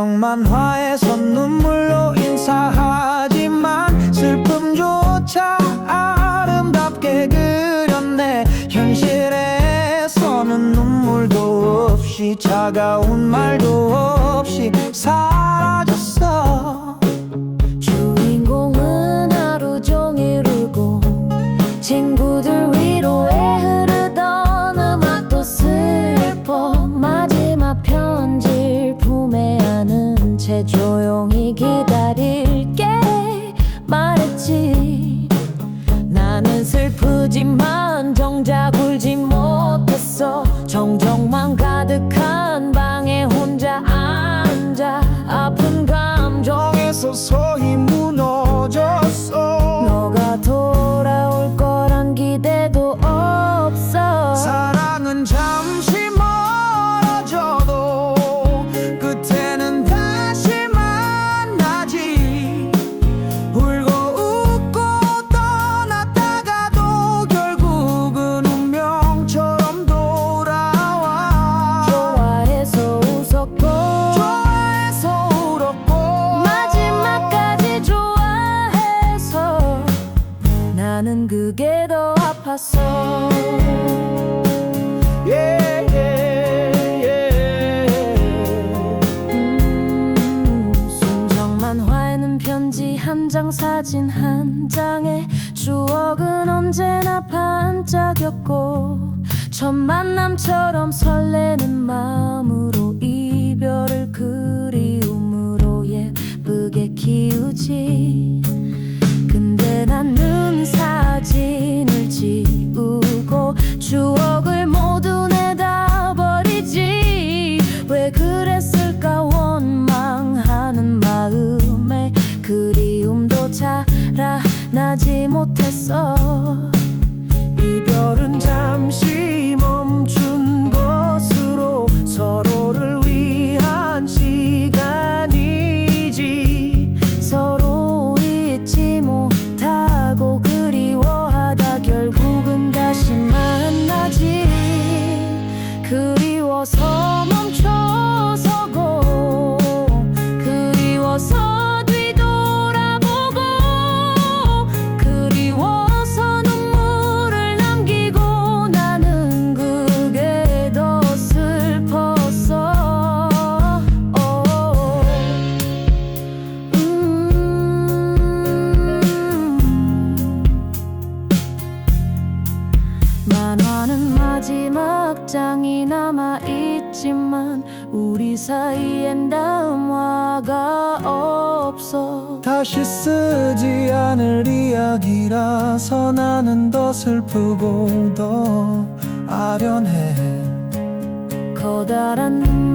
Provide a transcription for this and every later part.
만화에서 눈물로 인사하지만 슬픔조차 아름답게 그렸네. 현실에서는 눈물도 없이 차가운 말도 없이 사 정작 울지 못했어. 정적만 가득한 방에 혼자 앉아. 아픈 감정 정에서 나는 그게 더 아팠어 yeah, yeah, yeah. 음, 순정 만화에는 편지 한장 사진 한 장에 추억은 언제나 반짝였고 첫 만남처럼 설레는 마음으로 이별을 그리움으로 예쁘게 키우지 자라나지 못했어. 이별은 잠시 장이 남아 있지만 우리 사이엔 다음 화가 없어. 다시 쓰지 않을 이야기라서 나는 더 슬프고 더 아련해. 커다란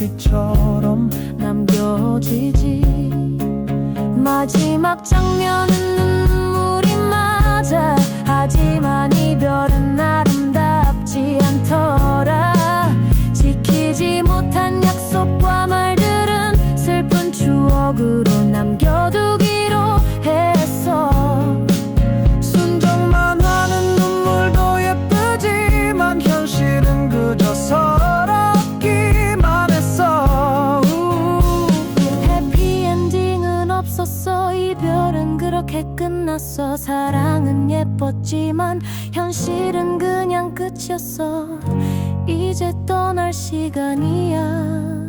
별빛처럼 남겨지지. 마지막 장면은 눈물이 맞아. 하지만 이별은 아름답지 않더라. 지키지 못한 약속과 말들은 슬픈 추억으로 남겨두 끝났어. 사랑은 예뻤지만 현실은 그냥 끝이었어. 이제 떠날 시간이야